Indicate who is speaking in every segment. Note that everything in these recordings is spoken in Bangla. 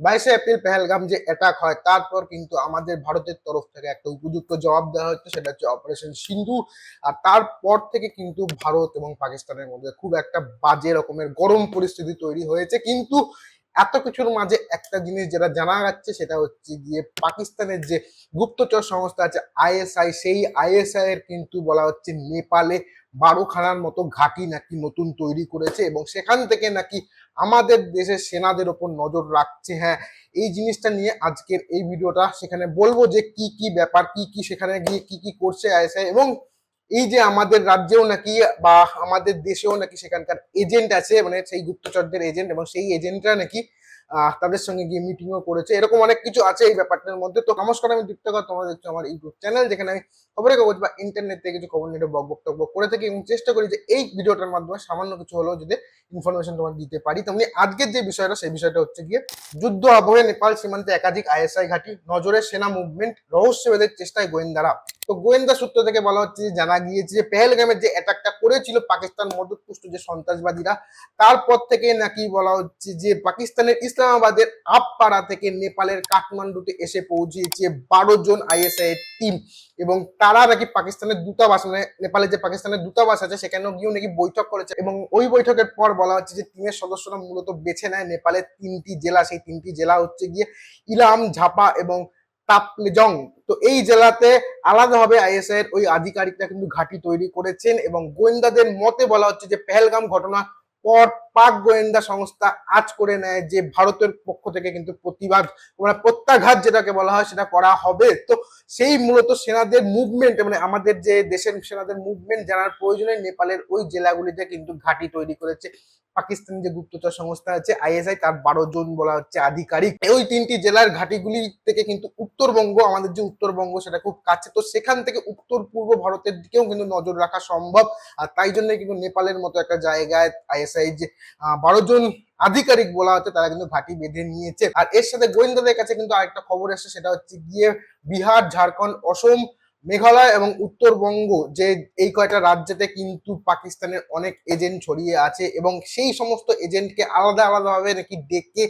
Speaker 1: বাইশে এপ্রিল পেহেলগাম যে অ্যাটাক হয়, তারপর কিন্তু আমাদের ভারতের তরফ থেকে একটা উপযুক্ত জবাব দেওয়া হচ্ছে সেটা হচ্ছে অপারেশন সিন্ধু। আর তারপর থেকে কিন্তু ভারত এবং পাকিস্তানের মধ্যে খুব একটা বাজে রকমের গরম পরিস্থিতি তৈরি হয়েছে। কিন্তু এত কিছুর মাঝে একটা জিনিস যেটা জানা যাচ্ছে, সেটা হচ্ছে গিয়ে পাকিস্তানের যে গুপ্তচর সংস্থা আছে, আইএসআই, সেই আইএসআই এর কিন্তু বলা হচ্ছে নেপালে বারোখানার মতো ঘাঁটি নাকি নতুন তৈরি করেছে এবং সেখান থেকে নাকি আমাদের দেশের সেনাদের ওপর নজর রাখছে। হ্যাঁ এই জিনিসটা নিয়ে আজকের এই ভিডিওটা সেখানে বলব যে কি কি ব্যাপার, কি কি সেখানে গিয়ে কি কি করছে আইএসআই এবং এই যে আমাদের রাজ্যেও নাকি বা আমাদের দেশেও নাকি সেখানকার এজেন্ট আছে মানে সেই গুপ্তচরদের এজেন্ট এবং সেই এজেন্টরা নাকি তাদের সঙ্গে গিয়ে মিটিংও করেছে। এরকম অনেক কিছু আছে এই ব্যাপারটার মধ্যে। তো নমস্কার, আমি দীপ্তকর তোমরা দেখছ আমার ইউটিউব চ্যানেল যেখানে আমি খবরের কাগজ বা ইন্টারনেট থেকে কিছু খবর নিয়ে বক বক্তব্য করে থাকি এবং চেষ্টা করি যে এই ভিডিওটার মাধ্যমে সামান্য কিছু হলেও যদি ইনফরমেশন তোমার দিতে পারি। তেমনি আজকের যে বিষয়টা, সেই বিষয়টা হচ্ছে গিয়ে যুদ্ধ আবহে নেপাল সীমান্তে একাধিক আইএসআই ঘাঁটি, নজরে সেনা মুভমেন্ট রহস্যভেদের চেষ্টায় গোয়েন্দারা। তো গোয়েন্দা সূত্র থেকে বলা হচ্ছে যে, জানা গিয়েছে যে, পেহেলগামের যে অ্যাটাকটা করেছিল পাকিস্তান মদতপুষ্ট যে সন্ত্রাসবাদীরা, তারপর থেকে নাকি বলা হচ্ছে যে, পাকিস্তানের ইসলামাবাদের আপপাড়া থেকে নেপালের কাঠমান্ডুতে এসে পৌঁছেছে বারো জন আইএসআই এর টিম এবং তারা নাকি পাকিস্তানের দূতাবাস মানে নেপালের যে পাকিস্তানের দূতাবাস আছে, সেখানেও গিয়েও নাকি বৈঠক করেছে এবং ওই বৈঠকের পর বলা হচ্ছে যে টিমের সদস্যরা মূলত বেছে নেয় নেপালের তিনটি জেলা। সেই তিনটি জেলা হচ্ছে গিয়ে ইলাম, ঝাপা এবং তাপলেজং। তো এই জেলাতে আলাদাভাবে আইএসআই এর ওই আধিকারিকরা কিন্তু ঘাঁটি তৈরি করেছেন এবং গোয়েন্দাদের মতে বলা হচ্ছে যে পেহেলগাম ঘটনা পর পাক গোয়েন্দা সংস্থা আজ করে নেয় যে ভারতের পক্ষ থেকে কিন্তু প্রতিবাদ মানে প্রত্যাঘাত যেটাকে বলা হয় সেটা করা হবে। তো সেই মূলত সেনাদের মুভমেন্ট মানে আমাদের যে দেশের সেনাদের মুভমেন্ট জানার প্রয়োজনে নেপালের ওই জেলাগুলিতে কিন্তু ঘাঁটি তৈরি করেছে। পাকিস্তান যে গুপ্তচর সংস্থা আছে আইএসআই তার বারো জন বলা হচ্ছে আধিকারিক। ওই তিনটি জেলার ঘাঁটিগুলি থেকে কিন্তু উত্তরবঙ্গ, আমাদের যে উত্তরবঙ্গ সেটা খুব কাছে। তো সেখান থেকে উত্তর পূর্ব ভারতের দিকেও কিন্তু নজর রাখা সম্ভব। আর তাই জন্য কিন্তু নেপালের মতো একটা জায়গায় আইএসআই যে বারো জন আধিকারিক বলা হচ্ছে, তারা কিন্তু ঘাঁটি বেঁধে নিয়েছে। আর এর সাথে গোয়েন্দাদের কাছে কিন্তু আরেকটা খবর এসেছে, সেটা হচ্ছে গিয়ে বিহার ঝাড়খন্ড অসম মেঘালয় এবং উত্তরবঙ্গ যে এই কয়টা রাজ্যেতে কিন্তু পাকিস্তানের অনেক এজেন্ট ছড়িয়ে আছে এবং সেই সমস্ত এজেন্টকে আলাদা আলাদাভাবে নাকি ডেকে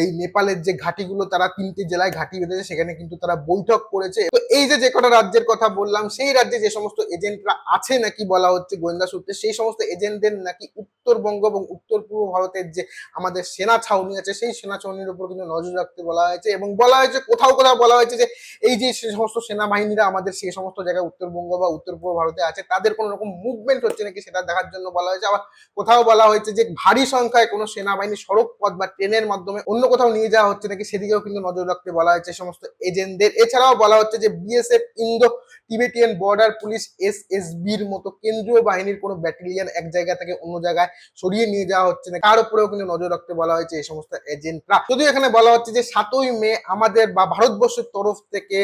Speaker 1: এই নেপালের যে ঘাটিগুলো, তারা তিনটে জেলায় ঘাটি বেঁধেছে, সেখানে কিন্তু তারা বৈঠক করেছে। তো এই যে যে কটা রাজ্যের কথা বললাম, সেই রাজ্যে যে সমস্ত এজেন্টরা আছে নাকি বলা হচ্ছে গোয়েন্দা সূত্রে, সেই সমস্ত এজেন্টদের নাকি উত্তরবঙ্গ এবং উত্তর পূর্ব ভারতের যে আমাদের সেনা ছাউনি আছে, সেই সেনা ছাউনির উপর কিন্তু নজর রাখতে বলা হয়েছে এবং বলা হয়েছে, কোথাও কোথাও বলা হয়েছে যে, এই যে সে সমস্ত সেনাবাহিনীরা আমাদের সেই সমস্ত জায়গায় উত্তরবঙ্গ বা উত্তর পূর্ব ভারতে আছে, তাদের কোনো রকম মুভমেন্ট হচ্ছে নাকি সেটা দেখার জন্য বলা হয়েছে। আবার কোথাও বলা হয়েছে যে ভারী সংখ্যায় কোনো সেনাবাহিনী সড়ক পথ বা ট্রেনের মাধ্যমে অন্য কোথাও নিয়ে যাওয়া হচ্ছে নাকি সেদিকেও কিন্তু নজর রাখতে বলা হয়েছে সমস্ত এজেন্টদের। এছাড়াও বলা হচ্ছে যে BSF Indo Tibetan border police S S বির মতো কেন্দ্রীয় বাহিনীর কোনো ব্যাটালিয়ান এক জায়গা থেকে অন্য জায়গায় সরিয়ে নিয়ে যাওয়া হচ্ছে না তার উপরেও কিন্তু নজর রাখতে বলা হয়েছে এই সমস্ত এজেন্টরা। যদিও এখানে বলা হচ্ছে যে সাতই মে আমাদের বা ভারতবর্ষের তরফ থেকে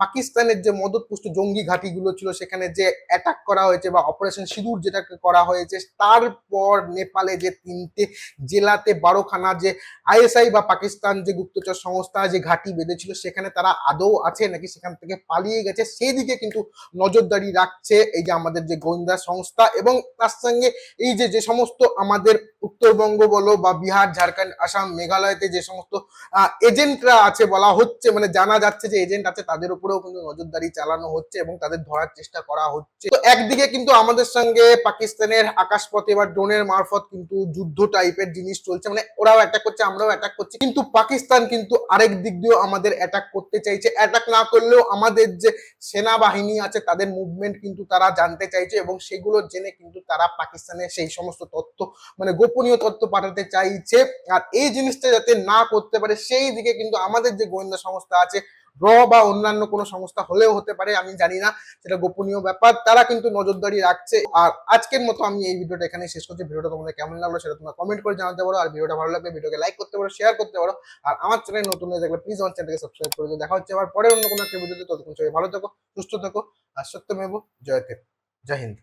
Speaker 1: পাকিস্তানের যে মদতপুষ্ট জঙ্গি ঘাঁটিগুলো ছিল, সেখানে যে অ্যাটাক করা হয়েছে বা অপারেশন সিঁদুর যেটাকে করা হয়েছে, তারপর নেপালে যে তিনটে জেলাতে বারোখানা যে আইএসআই বা পাকিস্তান যে গুপ্তচর সংস্থা যে ঘাঁটি বেঁধেছিল, সেখানে তারা আদৌ আছে নাকি সেখান থেকে পালিয়ে গেছে সেই দিকে কিন্তু নজরদারি রাখছে এই যে আমাদের যে গোয়েন্দা সংস্থা এবং তার সঙ্গে এই যে যে সমস্ত আমাদের উত্তরবঙ্গ বলো বা বিহার, ঝাড়খণ্ড, আসাম, মেঘালয়তে যে সমস্ত এজেন্টরা আছে বলা হচ্ছে মানে জানা যাচ্ছে যে এজেন্ট আছে, তাদের উপরেও কিন্তু নজরদারি চালানো হচ্ছে এবং তাদের ধরার চেষ্টা করা হচ্ছে। তো একদিকে কিন্তু আমাদের সঙ্গে পাকিস্তানের আকাশপথে বা ড্রোনের মারফত কিন্তু যুদ্ধ টাইপের জিনিস চলছে মানে ওরাও অ্যাটাক করছে, আমরাও অ্যাটাক করছি। কিন্তু পাকিস্তান কিন্তু আরেক দিক দিয়েও আমাদের অ্যাটাক করতে চাইছে। অ্যাটাক না করলেও আমাদের যে সেনাবাহিনী আছে, তাদের মুভমেন্ট কিন্তু তারা জানতে চাইছে এবং সেগুলো জেনে কিন্তু তারা পাকিস্তানের সেই সমস্ত তথ্য মানে গোপনীয় তথ্য পাঠাতে চাইছে। আর এই জিনিসটা যাতে না করতে পারে, সেই দিকে কিন্তু আমাদের যে গোয়েন্দা সংস্থা আছে র বা অন্যান্য কোনো সংস্থা হলেও হতে পারে, আমি জানি না, সেটা গোপনীয় ব্যাপার। তারা কিন্তু নজরদারি রাখছে। আর আজকের মতো আমি এই ভিডিওটা এখানে শেষ করছি। ভিডিওটা তোমাদের কেমন লাগল সেটা তোমরা কমেন্ট করে জানাতে পারো। আর ভিডিওটা ভালো লাগলে ভিডিওকে লাইক করতে পারো শেয়ার করতে পারো। আর আমার চ্যানেল নতুন হয়ে থাকলে প্লিজ আমার চ্যানেলকে সাবস্ক্রাইব করে দিও। দেখা হচ্ছে আবার পরে অন্য কোনো একটা ভিডিওতে ততক্ষণ সবাই ভালো থেকো, সুস্থ থেকো। আর সত্যমেব, জয়তে। জয় হিন্দ।